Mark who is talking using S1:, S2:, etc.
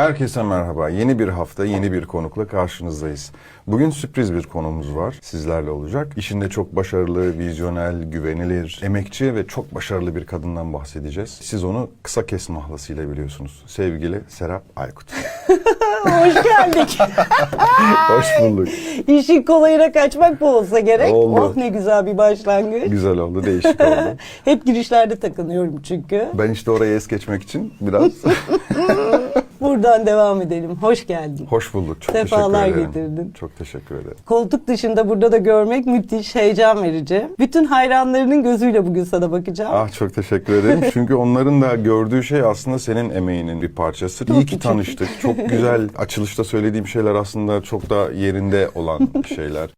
S1: Herkese merhaba. Yeni bir hafta, yeni bir konukla karşınızdayız. Bugün sürpriz bir konumuz var. Sizlerle olacak. İşinde çok başarılı, vizyonel, güvenilir, emekçi ve çok başarılı bir kadından bahsedeceğiz. Siz onu kısa kes mahlasıyla biliyorsunuz. Sevgili Serap Aykut.
S2: Hoş geldik.
S1: Hoş bulduk.
S2: İşin kolayına kaçmak mı olsa gerek?
S1: Oldu.
S2: Oh ne güzel bir başlangıç.
S1: Güzel oldu, değişik oldu.
S2: Hep girişlerde takınıyorum çünkü.
S1: Ben işte oraya es geçmek için biraz
S2: Buradan devam edelim. Hoş geldin.
S1: hoş bulduk. Çok
S2: Sefalar
S1: teşekkür ederim.
S2: getirdin.
S1: Çok teşekkür ederim.
S2: Koltuk dışında burada da görmek müthiş, heyecan verici. Bütün hayranlarının gözüyle bugün sana bakacağım.
S1: Ah çok teşekkür ederim. Çünkü onların da gördüğü şey aslında senin emeğinin bir parçası. İyi ki tanıştık. Çok güzel. Açılışta söylediğim şeyler aslında çok da yerinde olan şeyler.